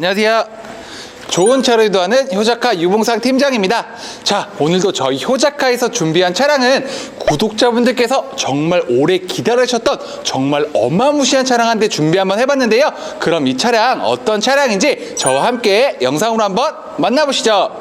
안녕하세요. 좋은 차를 유도하는 효자카 유봉상 팀장입니다. 자, 오늘도 저희 효자카에서 준비한 차량은 구독자분들께서 정말 오래 기다리셨던 정말 어마무시한 차량 한 대 준비 한번 해봤는데요. 그럼 이 차량 어떤 차량인지 저와 함께 영상으로 한번 만나보시죠.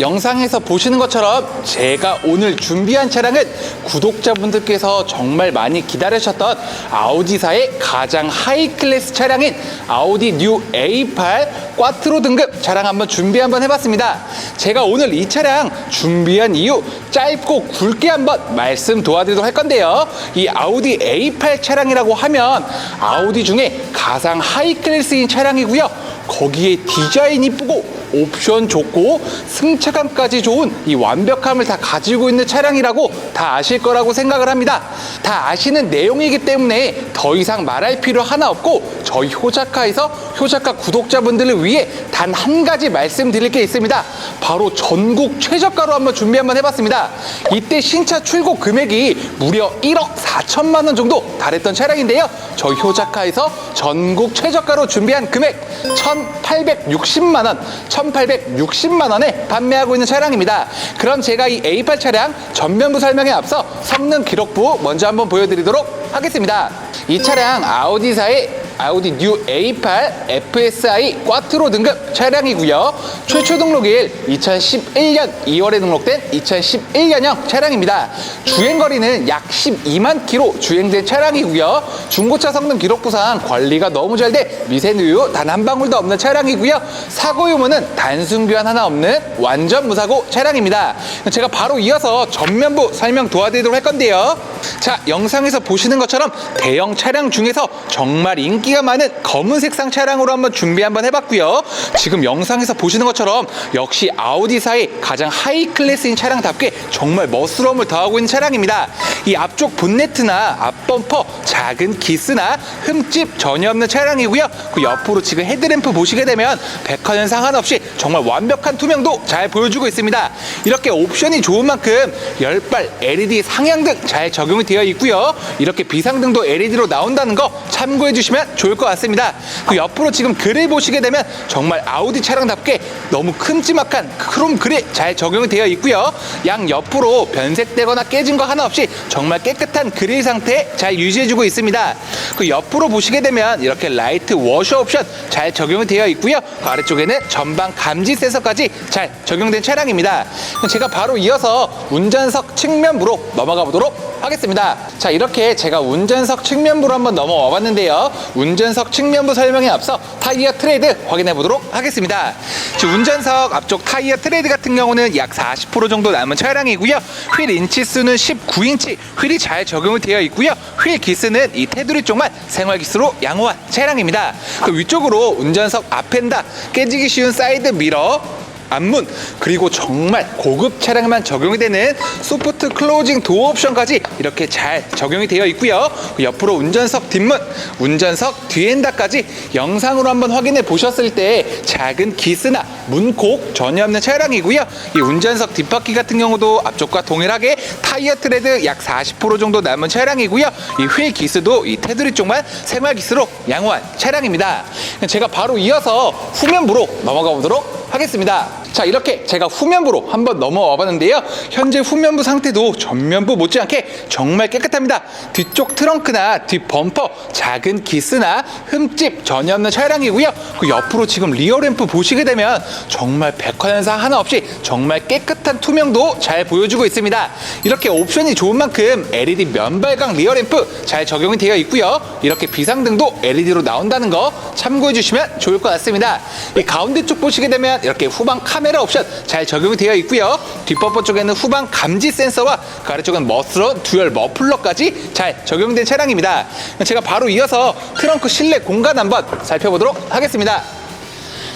영상에서 보시는 것처럼 제가 오늘 준비한 차량은 구독자분들께서 정말 많이 기다리셨던 아우디사의 가장 하이 클래스 차량인 아우디 뉴 A8 꽈트로 등급 차량 한번 준비 한번 해봤습니다. 제가 오늘 이 차량 준비한 이유 짧고 굵게 한번 말씀 도와드리도록 할 건데요. 이 아우디 A8 차량이라고 하면 아우디 중에 가장 하이 클래스인 차량이고요. 거기에 디자인 이쁘고 옵션 좋고 승차감까지 좋은 이 완벽함을 다 가지고 있는 차량이라고 다 아실 거라고 생각을 합니다. 다 아시는 내용이기 때문에 더 이상 말할 필요 하나 없고 저희 효자카에서 효자카 구독자분들을 위해 단 한 가지 말씀드릴 게 있습니다. 바로 전국 최저가로 한번 준비 한번 해봤습니다. 이때 신차 출고 금액이 무려 1억 4천만 원 정도 달했던 차량인데요. 저희 효자카에서 전국 최저가로 준비한 금액 1,860만 원, 1,860만 원에 판매하고 있는 차량입니다. 그럼 제가 이 A8 차량 전면부 설명에 앞서 성능 기록부 먼저 한번 보여드리도록 하겠습니다. 이 차량 아우디사의 아우디 뉴 A8 FSI 꽈트로 등급 차량이고요. 최초 등록일 2011년 2월에 등록된 2011년형 차량입니다. 주행 거리는 약 12만 킬로 주행된 차량이고요. 중고차 성능 기록부상 관리가 너무 잘 돼 미세누유 단 한 방울도 없는 차량이고요. 사고 유무는 단순 교환 하나 없는 완전 무사고 차량입니다. 제가 바로 이어서 전면부 설명 도와드리도록 할 건데요. 자, 영상에서 보시는 것처럼 대형 차량 중에서 정말 인기 가 많은 검은 색상 차량으로 한번 준비 한번 해봤고요. 지금 영상에서 보시는 것처럼 역시 아우디사의 가장 하이 클래스인 차량답게 정말 멋스러움을 더하고 있는 차량입니다. 이 앞쪽 본네트나 앞범퍼, 작은 기스나 흠집 전혀 없는 차량이고요. 그 옆으로 지금 헤드램프 보시게 되면 백화점 상관없이 정말 완벽한 투명도 잘 보여주고 있습니다. 이렇게 옵션이 좋은 만큼 열발 LED 상향등 잘 적용이 되어 있고요. 이렇게 비상등도 LED로 나온다는 거 참고해 주시면 좋을 것 같습니다. 그 옆으로 지금 그릴 보시게 되면 정말 아우디 차량답게 너무 큼지막한 크롬 그릴 잘 적용이 되어 있고요. 양 옆으로 변색되거나 깨진 거 하나 없이 정말 깨끗한 그릴 상태 잘 유지해주고 있습니다. 그 옆으로 보시게 되면 이렇게 라이트 워셔 옵션 잘 적용이 되어 있고요. 그 아래쪽에는 전방 감지 센서까지 잘 적용된 차량입니다. 제가 바로 이어서 운전석 측면부로 넘어가 보도록 하겠습니다. 자, 이렇게 제가 운전석 측면부로 한번 넘어와 봤는데요. 운전석 측면부 설명에 앞서 타이어 트레이드 확인해 보도록 하겠습니다. 운전석 앞쪽 타이어 트레이드 같은 경우는 약 40% 정도 남은 차량이고요. 휠 인치 수는 19인치, 휠이 잘 적용이 되어 있고요. 휠 기스는 이 테두리 쪽만 생활 기스로 양호한 차량입니다. 그 위쪽으로 운전석 앞엔다 깨지기 쉬운 사이드 미러 앞문 그리고 정말 고급 차량만 적용이 되는 소프트 클로징 도어 옵션까지 이렇게 잘 적용이 되어 있고요. 그 옆으로 운전석 뒷문, 운전석 뒤엔다까지 영상으로 한번 확인해 보셨을 때 작은 기스나 문콕 전혀 없는 차량이고요. 이 운전석 뒷바퀴 같은 경우도 앞쪽과 동일하게 타이어 트레드 약 40% 정도 남은 차량이고요. 이 휠 기스도 이 테두리 쪽만 생활 기스로 양호한 차량입니다. 제가 바로 이어서 후면부로 넘어가 보도록 하겠습니다. 자 이렇게 제가 후면부로 한번 넘어와 봤는데요. 현재 후면부 상태도 전면부 못지않게 정말 깨끗합니다. 뒤쪽 트렁크나 뒷 범퍼 작은 기스나 흠집 전혀 없는 차량이고요. 그 옆으로 지금 리어램프 보시게 되면 정말 백화현상 하나 없이 정말 깨끗한 투명도 잘 보여주고 있습니다. 이렇게 옵션이 좋은 만큼 LED 면발광 리어램프 잘 적용이 되어 있고요. 이렇게 비상등도 LED로 나온다는 거 참고해 주시면 좋을 것 같습니다. 이 가운데 쪽 보시게 되면 이렇게 후방 카메라 옵션 잘 적용이 되어 있고요. 뒷범퍼 쪽에는 후방 감지 센서와 그 아래쪽은 멋스러운 듀얼 머플러까지 잘 적용된 차량입니다. 제가 바로 이어서 트렁크 실내 공간 한번 살펴보도록 하겠습니다.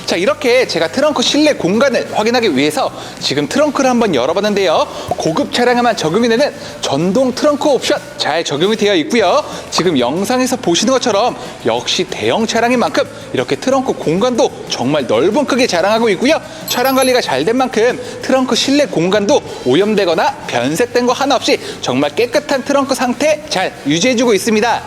자 이렇게 제가 트렁크 실내 공간을 확인하기 위해서 지금 트렁크를 한번 열어봤는데요. 고급 차량에만 적용이 되는 전동 트렁크 옵션 잘 적용이 되어 있고요. 지금 영상에서 보시는 것처럼 역시 대형 차량인 만큼 이렇게 트렁크 공간도 정말 넓은 크게 자랑하고 있고요. 차량 관리가 잘 된 만큼 트렁크 실내 공간도 오염되거나 변색된 거 하나 없이 정말 깨끗한 트렁크 상태 잘 유지해주고 있습니다.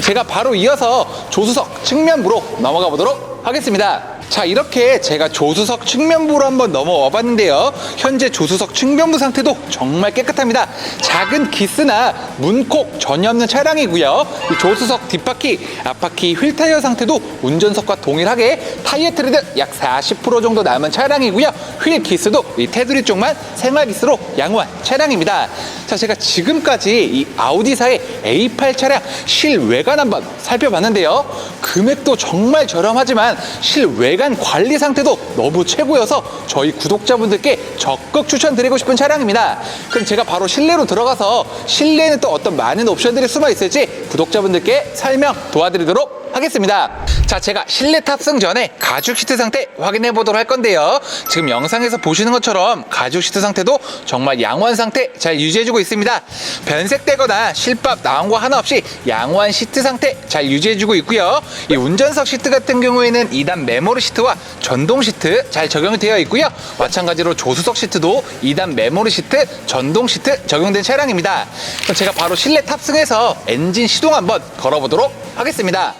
제가 바로 이어서 조수석 측면부로 넘어가 보도록 하겠습니다. 자, 이렇게 제가 조수석 측면부로 한번 넘어와 봤는데요. 현재 조수석 측면부 상태도 정말 깨끗합니다. 작은 기스나 문콕 전혀 없는 차량이고요. 이 조수석 뒷바퀴, 앞바퀴 휠 타이어 상태도 운전석과 동일하게 타이어 트레드 약 40% 정도 남은 차량이고요. 휠 기스도 이 테두리 쪽만 생활 기스로 양호한 차량입니다. 자, 제가 지금까지 이 아우디사의 A8 차량 실외관 한번 살펴봤는데요. 금액도 정말 저렴하지만 실 외관 관리 상태도 너무 최고여서 저희 구독자분들께 적극 추천드리고 싶은 차량입니다. 그럼 제가 바로 실내로 들어가서 실내에는 또 어떤 많은 옵션들이 숨어 있을지 구독자분들께 설명 도와드리도록 하겠습니다. 자, 제가 실내 탑승 전에 가죽 시트 상태 확인해 보도록 할 건데요. 지금 영상에서 보시는 것처럼 가죽 시트 상태도 정말 양호한 상태 잘 유지해주고 있습니다. 변색되거나 실밥 나온 거 하나 없이 양호한 시트 상태 잘 유지해주고 있고요. 이 운전석 시트 같은 경우에는 2단 메모리 시트와 전동 시트 잘 적용이 되어 있고요. 마찬가지로 조수석 시트도 2단 메모리 시트, 전동 시트 적용된 차량입니다. 그럼 제가 바로 실내 탑승해서 엔진 시동 한번 걸어보도록 하겠습니다.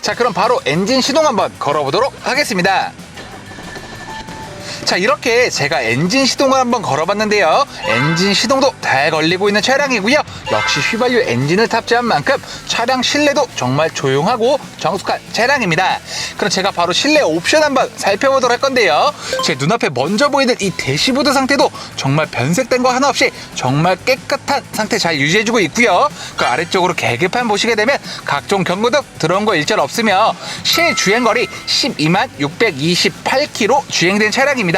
자 그럼 바로 엔진 시동 한번 걸어보도록 하겠습니다 자 이렇게 제가 엔진 시동을 한번 걸어봤는데요. 엔진 시동도 잘 걸리고 있는 차량이고요. 역시 휘발유 엔진을 탑재한 만큼 차량 실내도 정말 조용하고 정숙한 차량입니다. 그럼 제가 바로 실내 옵션 한번 살펴보도록 할 건데요. 제 눈앞에 먼저 보이는 이 대시보드 상태도 정말 변색된 거 하나 없이 정말 깨끗한 상태 잘 유지해주고 있고요. 그 아래쪽으로 계기판 보시게 되면 각종 경고등 들어온 거 일절 없으며 실주행거리 12만 628km 주행된 차량입니다.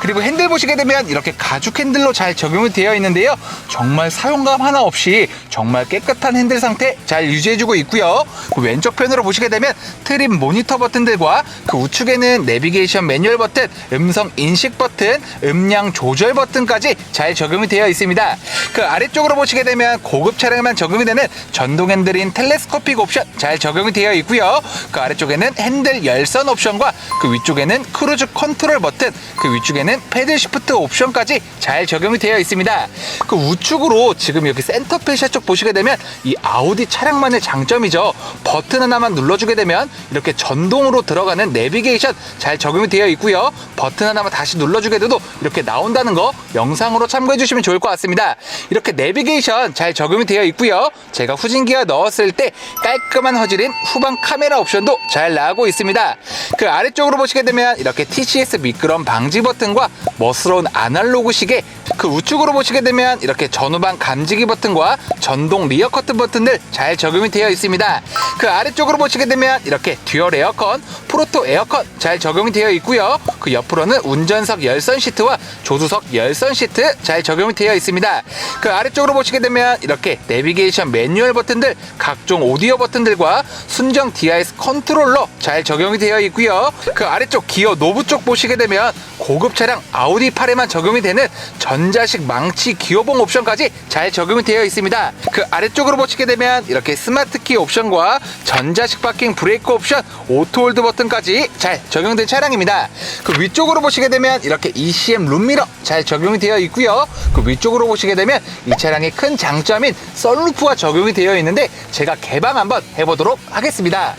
그리고 핸들 보시게 되면 이렇게 가죽 핸들로 잘 적용이 되어 있는데요. 정말 사용감 하나 없이 정말 깨끗한 핸들 상태 잘 유지해주고 있고요. 그 왼쪽 편으로 보시게 되면 트림 모니터 버튼들과 그 우측에는 내비게이션 매뉴얼 버튼, 음성 인식 버튼, 음량 조절 버튼까지 잘 적용이 되어 있습니다. 그 아래쪽으로 보시게 되면 고급 차량에만 적용이 되는 전동 핸들인 텔레스코픽 옵션 잘 적용이 되어 있고요. 그 아래쪽에는 핸들 열선 옵션과 그 위쪽에는 크루즈 컨트롤 버튼, 그 위쪽에는 패들 시프트 옵션까지 잘 적용이 되어 있습니다. 그 우측으로 지금 여기 센터페시아 쪽 보시게 되면 이 아우디 차량만의 장점이죠. 버튼 하나만 눌러주게 되면 이렇게 전동으로 들어가는 내비게이션 잘 적용이 되어 있고요. 버튼 하나만 다시 눌러주게 돼도 이렇게 나온다는 거 영상으로 참고해 주시면 좋을 것 같습니다. 이렇게 내비게이션 잘 적용이 되어 있고요. 제가 후진기어 넣었을 때 깔끔한 화질인 후방 카메라 옵션도 잘 나오고 있습니다. 그 아래쪽으로 보시게 되면 이렇게 TCS 미끄럼 방지 버튼과 멋스러운 아날로그 시계 그 우측으로 보시게 되면 이렇게 전후방 감지기 버튼과 전동 리어 커튼 버튼들 잘 적용이 되어 있습니다. 그 아래쪽으로 보시게 되면 이렇게 듀얼 에어컨, 프로토 에어컨 잘 적용이 되어 있고요. 그 옆으로는 운전석 열선 시트와 조수석 열선 시트 잘 적용이 되어 있습니다. 그 아래쪽으로 보시게 되면 이렇게 내비게이션 매뉴얼 버튼들, 각종 오디오 버튼들과 순정 DIS 컨트롤러 잘 적용이 되어 있고요. 그 아래쪽 기어 노브 쪽 보시게 되면 고급 차량 아우디 8에만 적용이 되는 전자식 망치 기어봉 옵션까지 잘 적용이 되어 있습니다. 그 아래쪽으로 보시게 되면 이렇게 스마트 키 옵션과 전자식 파킹 브레이크 옵션, 오토 홀드 버튼까지 잘 적용된 차량입니다. 그 위쪽으로 보시게 되면 이렇게 ECM 룸미러 잘 적용이 되어 있고요. 그 위쪽으로 보시게 되면 이 차량의 큰 장점인 썬루프가 적용이 되어 있는데 제가 개방 한번 해보도록 하겠습니다.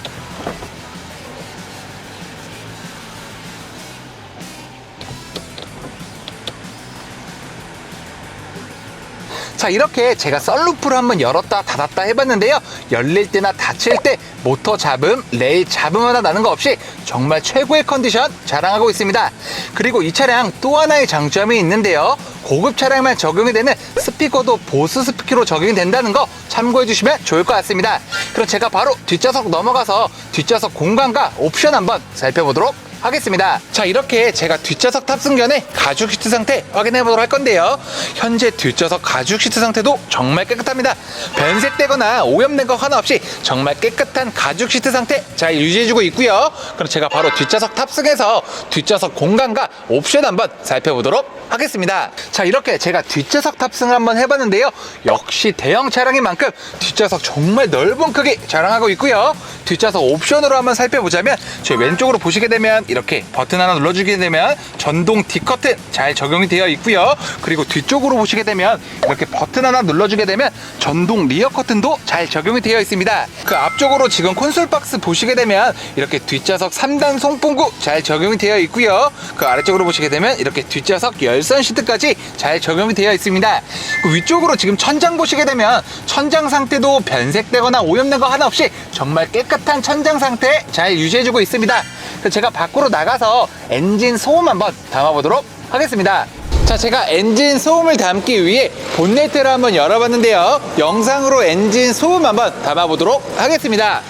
자 이렇게 제가 썰루프를 한번 열었다 닫았다 해봤는데요. 열릴 때나 닫힐 때 모터 잡음, 레일 잡음 하나 나는 거 없이 정말 최고의 컨디션 자랑하고 있습니다. 그리고 이 차량 또 하나의 장점이 있는데요. 고급 차량만 적용이 되는 스피커도 보스 스피커로 적용이 된다는 거 참고해 주시면 좋을 것 같습니다. 그럼 제가 바로 뒷좌석 넘어가서 뒷좌석 공간과 옵션 한번 살펴보도록 하겠습니다. 자, 이렇게 제가 뒷좌석 탑승 전에 가죽 시트 상태 확인해 보도록 할 건데요. 현재 뒷좌석 가죽 시트 상태도 정말 깨끗합니다. 변색되거나 오염된 거 하나 없이 정말 깨끗한 가죽 시트 상태 잘 유지해주고 있고요. 그럼 제가 바로 뒷좌석 탑승해서 뒷좌석 공간과 옵션 한번 살펴보도록 하겠습니다. 자, 이렇게 제가 뒷좌석 탑승을 한번 해봤는데요. 역시 대형 차량인 만큼 뒷좌석 정말 넓은 크기 자랑하고 있고요. 뒷좌석 옵션으로 한번 살펴보자면 제 왼쪽으로 보시게 되면 이렇게 버튼 하나 눌러주게 되면 전동 D커튼 잘 적용이 되어 있고요. 그리고 뒤쪽으로 보시게 되면 이렇게 버튼 하나 눌러주게 되면 전동 리어 커튼도 잘 적용이 되어 있습니다. 그 앞쪽으로 지금 콘솔 박스 보시게 되면 이렇게 뒷좌석 3단 송풍구 잘 적용이 되어 있고요. 그 아래쪽으로 보시게 되면 이렇게 뒷좌석 열선 시트까지 잘 적용이 되어 있습니다. 그 위쪽으로 지금 천장 보시게 되면 천장 상태도 변색되거나 오염된 거 하나 없이 정말 깨끗한 천장 상태 잘 유지해주고 있습니다. 그래서 제가 밖으로 나가서 엔진 소음 한번 담아보도록 하겠습니다. 자, 제가 엔진 소음을 담기 위해 본네트를 한번 열어봤는데요. 영상으로 엔진 소음 한번 담아보도록 하겠습니다.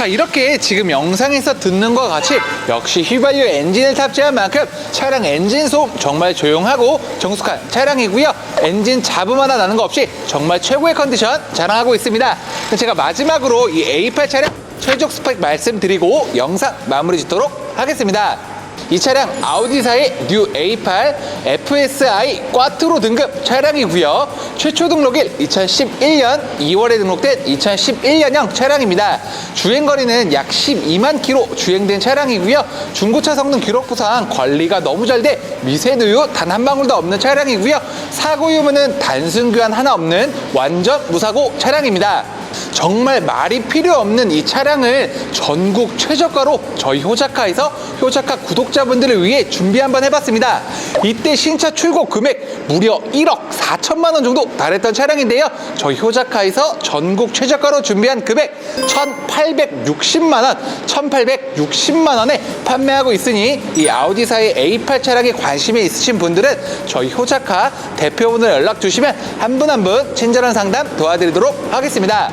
자 이렇게 지금 영상에서 듣는 것 같이 역시 휘발유 엔진을 탑재한 만큼 차량 엔진 소음 정말 조용하고 정숙한 차량이고요. 엔진 잡음 하나 나는 거 없이 정말 최고의 컨디션 자랑하고 있습니다. 제가 마지막으로 이 A8 차량 최적 스펙 말씀드리고 영상 마무리 짓도록 하겠습니다 이 차량 아우디사의 뉴 A8 FSI 꽈트로 등급 차량이고요. 최초 등록일 2011년 2월에 등록된 2011년형 차량입니다. 주행 거리는 약 12만 킬로 주행된 차량이고요. 중고차 성능 기록 부상 관리가 너무 잘 돼 미세누유 단 한 방울도 없는 차량이고요. 사고 유무는 단순 교환 하나 없는 완전 무사고 차량입니다. 정말 말이 필요 없는 이 차량을 전국 최저가로 저희 효자카에서 효자카 구독자분들을 위해 준비 한번 해봤습니다. 이때 신차 출고 금액 무려 1억 4천만 원 정도 달했던 차량인데요. 저희 효자카에서 전국 최저가로 준비한 금액 1,860만 원, 1,860만 원에 판매하고 있으니 이 아우디사의 A8 차량에 관심이 있으신 분들은 저희 효자카 대표분을 연락 주시면 한 분 한분 친절한 상담 도와드리도록 하겠습니다.